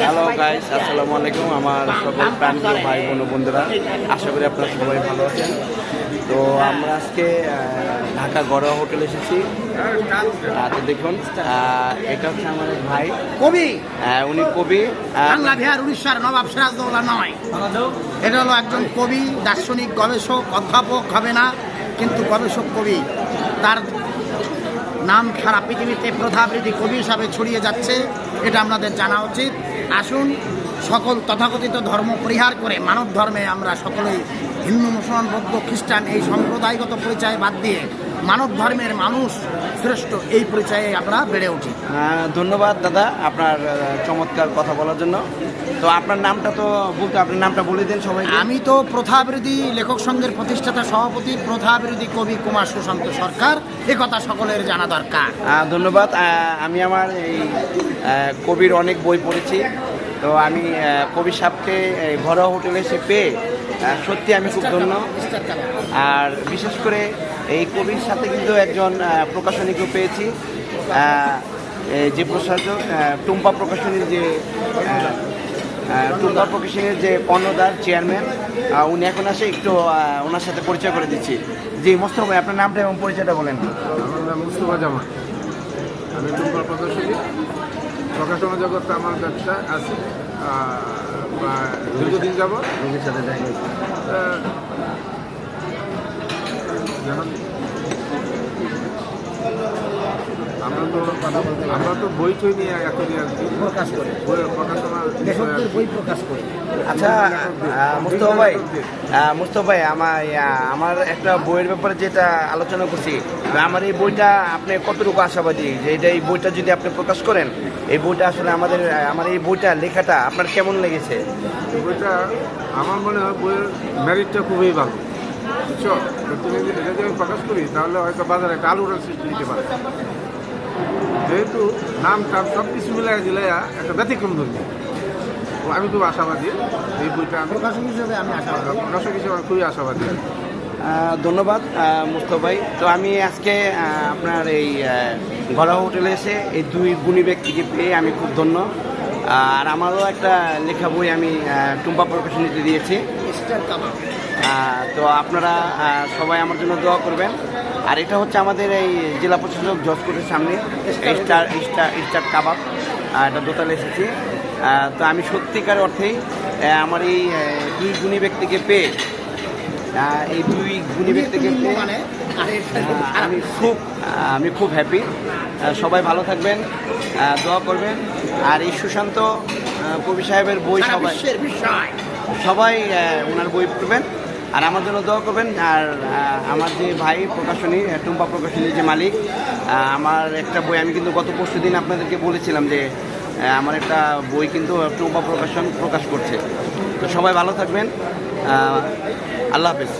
Hello guys আসসালামু আলাইকুম আমার সকল প্রান্তীয় ভাই বোন বন্ধুরা আশা করি আপনারা সবাই ভালো আছেন। তো আমরা আজকে ঢাকা গড়া হোটেল এসেছি। তো দেখুন এটা হচ্ছে আমার ভাই। কবি? আহ, উনি কবি। বাংলা বিহার উড়িষ্যার নবাব সিরাজদৌল্লা নয়। এটা হলো একজন কবি দার্শনিক গবেষক অধ্যাপক হবে না কিন্তু গবেষক কবি। তার নাম সারা পৃথিবীতে প্রথাবৃত্তি কবি হিসাবে ছড়িয়ে যাচ্ছে। এটা আপনাদের জানা উচিত। আসুন। সকল তথাকথিত ধর্ম পরিহার করে মানব ধর্মে আমরা সকলেই হিন্দু, মুসলমান, বৌদ্ধ, খ্রিস্টান এই সম্প্রদায়গত পরিচয় বাদ দিয়ে মানব ধর্মের মানুষ শ্রেষ্ঠ এই পরিচয়ে আমরা বেড়ে উঠি। ধন্যবাদ দাদা আপনার চমৎকার কথা বলার জন্য। তো আপনার নামটা তো বলতে আপনার নামটা বলে দিন সবাই আমি তো প্রথাবিরোধী লেখক সংঘের প্রতিষ্ঠাতা সভাপতি প্রথাবিরোধী কবি কুমার সুশান্ত সরকার। এ কথা সকলের জানা দরকার। ধন্যবাদ। আমি আমার এই কবির অনেক বই পড়েছি। তো আমি কবি সাহেবকে এই ঘরোয়া হোটেলে এসে পেয়ে সত্যি আমি খুব ধন্য। আর বিশেষ করে এই কবির সাথে কিন্তু একজন প্রকাশনীকেও পেয়েছি। যে প্রশাসক টুম্পা প্রকাশনীর যে টুম্পা প্রকাশনীর যে কর্ণধার চেয়ারম্যান উনি এখন আসে একটু ওনার সাথে পরিচয় করে দিচ্ছি। জি মোস্তফা ভাই আপনার নামটা এবং পরিচয়টা বলেন। আমার নাম মুস্তফা জামান আমি টুম্পার প্রদর্শনী প্রকাশনা জগতে আমার ব্যবসা আছে দীর্ঘদিন যাব সাথে হয়েছে। আমরা তো আমরা তো বই টই নিয়ে আর কি প্রকাশ করে। প্রকাশনা লেখকদের বই প্রকাশ করে। আচ্ছা মুস্তফা ভাই মুস্তফা ভাই আমার আমার একটা বইয়ের ব্যাপারে যেটা আলোচনা করছি আমার এই বইটা আপনি কতটুকু আশাবাদী যে এটা এই বইটা যদি আপনি প্রকাশ করেন এই বইটা আসলে আমাদের আমার এই বইটা লেখাটা আপনার কেমন লেগেছে? এই বইটা আমার মনে হয় বইয়ের ম্যারিটটা খুবই ভালো। বুঝছ? তুমি যদি এটা যদি আমি প্রকাশ করি তাহলে হয়তো বাজারে একটা আলুরার সৃষ্টি দিতে পারে। যেহেতু নাম টাম সব কিছু মিলাই দিলাইয়া একটা ব্যতিক্রম ধরবে তো আমি খুব আশাবাদী এই বইটা আমি প্রকাশক হিসেবে আমি আশা করি প্রকাশক হিসেবে আমি খুবই আশাবাদী। ধন্যবাদ মুস্তফা ভাই। তো আমি আজকে আপনার এই ঘরোয়া হোটেলে এসে এই দুই গুণী ব্যক্তিকে পেয়ে আমি খুব ধন্য। আর আমারও একটা লেখা বই আমি টুম্পা প্রকাশনীতে দিয়েছি। তো আপনারা সবাই আমার জন্য দোয়া করবেন। আর এটা হচ্ছে আমাদের এই জেলা প্রশাসক জজকোটের সামনে স্টার স্টার স্টার কাবাব। এটা দোতালে এসেছি। তো আমি সত্যিকার অর্থেই আমার এই দুই গুণী ব্যক্তিকে পেয়ে এই দুই গুণী ব্যক্তিকে পেয়ে আমি খুব আমি খুব হ্যাপি সবাই ভালো থাকবেন দোয়া করবেন। আর এই সুশান্ত কবি সাহেবের বই সবাই সবাই ওনার বই পড়বেন। আর আমার জন্য দোয়া করবেন, আর আমার যে ভাই প্রকাশনী টুম্পা প্রকাশনীর যে মালিক আমার একটা বই, আমি কিন্তু গত পরশু দিন আপনাদেরকে বলেছিলাম যে আমার একটা বই কিন্তু টুম্পা প্রকাশন প্রকাশ করছে। তো সবাই ভালো থাকবেন আল্লাহ হাফেজ।